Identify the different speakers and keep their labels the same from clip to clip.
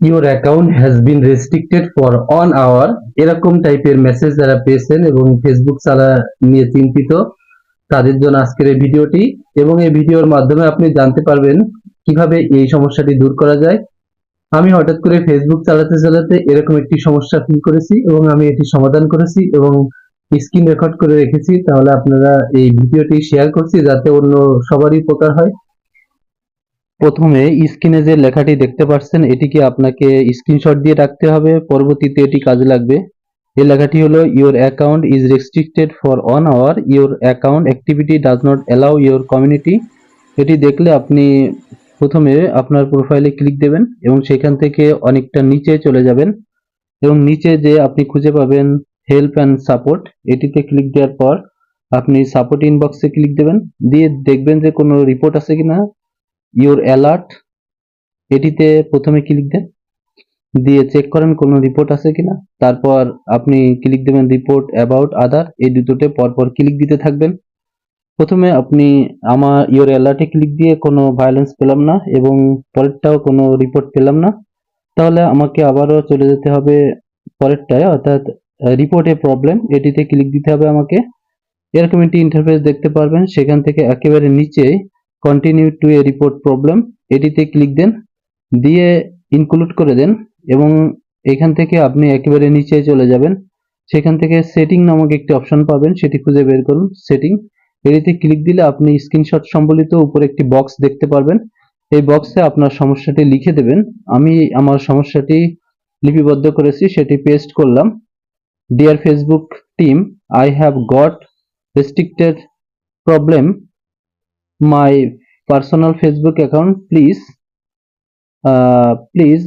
Speaker 1: Your account has been restricted for an hour এরকম টাইপের message যারা পেয়েছেন এবং ফেসবুক চালা নিয়ে চিন্তিত, তাদের জন্য আজকের এই ভিডিওটি এবং এই ভিডিওর মাধ্যমে আপনি জানতে পারবেন কীভাবে এই সমস্যাটি দূর করা যায়। আমি হঠাৎ করে ফেসবুক চালাতে চালাতে এরকম একটি সমস্যা ফিল করেছি এবং আমি এটি সমাধান করেছি এবং স্ক্রিন রেকর্ড করে রেখেছি। তাহলে আপনারা এই ভিডিওটি শেয়ার করছি যাতে অন্য সবারই উপকার হয়। প্রথমে স্ক্রিনে যে লেখাটি দেখতে পাচ্ছেন, এটিকে আপনাকে স্ক্রিনশট দিয়ে রাখতে হবে। পরবর্তীতে এটি কাজে লাগবে। এই লেখাটি হলো your account is restricted for an hour your account activity does not allow your community এটি দেখলে আপনি প্রথমে আপনার প্রোফাইলে ক্লিক দেবেন এবং সেখান থেকে অনেকটা নিচে চলে যাবেন। এবং নিচে যে আপনি খুঁজে পাবেন হেল্প অ্যান্ড সাপোর্ট এটিতে ক্লিক দেওয়ার পর আপনি সাপোর্ট ইনবক্সে ক্লিক দেবেন। দিয়ে দেখবেন যে কোনো রিপোর্ট আছে কিনা। ইওর অ্যালার্ট এটিতে প্রথমে ক্লিক দেন, দিয়ে চেক করেন কোনো রিপোর্ট আছে কিনা। তারপর আপনি ক্লিক দেবেন রিপোর্ট অ্যাবাউট আদার এই দুটোতে পরপর ক্লিক দিতে থাকবেন। প্রথমে আপনি আমার ইওর অ্যালার্টে ক্লিক দিয়ে কোনো ভায়োলেন্স পেলাম না এবং পরেরটাও কোনো রিপোর্ট পেলাম না। তাহলে আমাকে আবারও চলে যেতে হবে পরেরটায়, অর্থাৎ রিপোর্টে প্রবলেম এটিতে ক্লিক দিতে হবে আমাকে। এরকম একটি ইন্টারফেস দেখতে পারবেন, সেখান থেকে একেবারে নিচে continue to a report problem এটিতে ক্লিক দেন, দিয়ে ইনক্লুড করে দেন এবং এখান থেকে আপনি একেবারে নিচে চলে যাবেন। সেখান থেকে সেটিং নামক একটি অপশন পাবেন, সেটি খুঁজে বের করুন সেটিং এটিতে ক্লিক দিলে আপনি স্ক্রিনশট সম্বলিত উপরে একটি বক্স দেখতে পারবেন। এই বক্সে আপনার সমস্যাটি লিখে দেবেন। আমি আমার সমস্যাটি লিপিবদ্ধ করেছি, সেটি পেস্ট করলাম। Dear Facebook team I have got restricted problem my personal Facebook account please please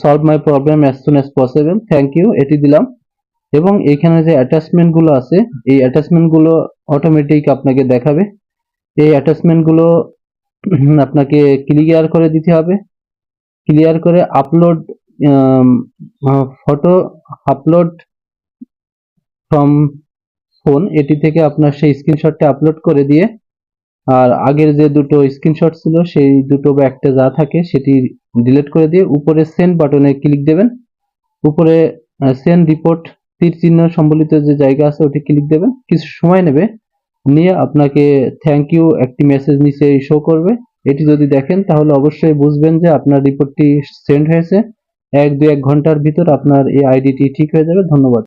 Speaker 1: solve my problem as soon as possible thank you এটি দিলাম। এবং এখানে যে অ্যাটাচমেন্টগুলো আছে, এই অ্যাটাচমেন্টগুলো অটোমেটিক আপনাকে দেখাবে। এই অ্যাটাচমেন্টগুলো আপনাকে ক্লিয়ার করে দিতে হবে। ক্লিয়ার করে upload photo upload from phone এটি থেকে আপনার সেই স্ক্রিনশটটা আপলোড করে দিয়ে আর আগের যে দুটো স্ক্রিনশট ছিল, সেই দুটো বা একটা যা থাকে সেটি ডিলিট করে দিয়ে উপরে সেন্ড বাটনে ক্লিক দেবেন। উপরে সেন্ড রিপোর্ট তীর চিহ্ন সম্বলিত যে জায়গা আছে ওটি ক্লিক দেবেন। কিছু সময় নেবে, নিয়ে আপনাকে থ্যাংক ইউ একটি মেসেজ নিচে শো করবে। এটি যদি দেখেন, তাহলে অবশ্যই বুঝবেন যে আপনার রিপোর্টটি সেন্ড হয়েছে। এক দুই এক ঘণ্টার ভিতর আপনার এই আইডিটি ঠিক হয়ে যাবে। ধন্যবাদ।